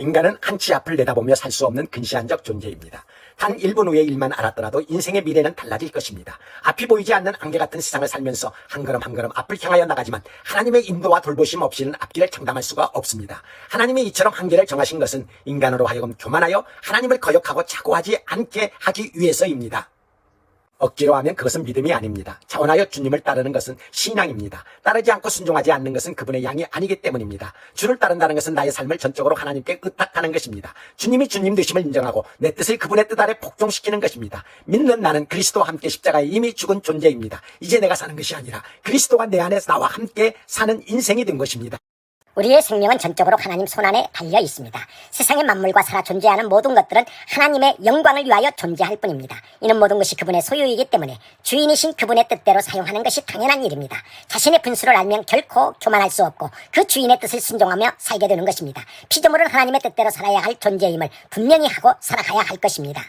인간은 한치 앞을 내다보며 살 수 없는 근시안적 존재입니다. 단 1분 후의 일만 알았더라도 인생의 미래는 달라질 것입니다. 앞이 보이지 않는 안개 같은 세상을 살면서 한 걸음 한 걸음 앞을 향하여 나가지만 하나님의 인도와 돌보심 없이는 앞길을 장담할 수가 없습니다. 하나님이 이처럼 한계를 정하신 것은 인간으로 하여금 교만하여 하나님을 거역하고 자고하지 않게 하기 위해서입니다. 억지로 하면 그것은 믿음이 아닙니다. 차원하여 주님을 따르는 것은 신앙입니다. 따르지 않고 순종하지 않는 것은 그분의 양이 아니기 때문입니다. 주를 따른다는 것은 나의 삶을 전적으로 하나님께 의탁하는 것입니다. 주님이 주님 되심을 인정하고 내 뜻을 그분의 뜻 아래 복종시키는 것입니다. 믿는 나는 그리스도와 함께 십자가에 이미 죽은 존재입니다. 이제 내가 사는 것이 아니라 그리스도가 내 안에서 나와 함께 사는 인생이 된 것입니다. 우리의 생명은 전적으로 하나님 손안에 달려 있습니다. 세상의 만물과 살아 존재하는 모든 것들은 하나님의 영광을 위하여 존재할 뿐입니다. 이는 모든 것이 그분의 소유이기 때문에 주인이신 그분의 뜻대로 사용하는 것이 당연한 일입니다. 자신의 분수를 알면 결코 교만할 수 없고 그 주인의 뜻을 순종하며 살게 되는 것입니다. 피조물은 하나님의 뜻대로 살아야 할 존재임을 분명히 하고 살아가야 할 것입니다.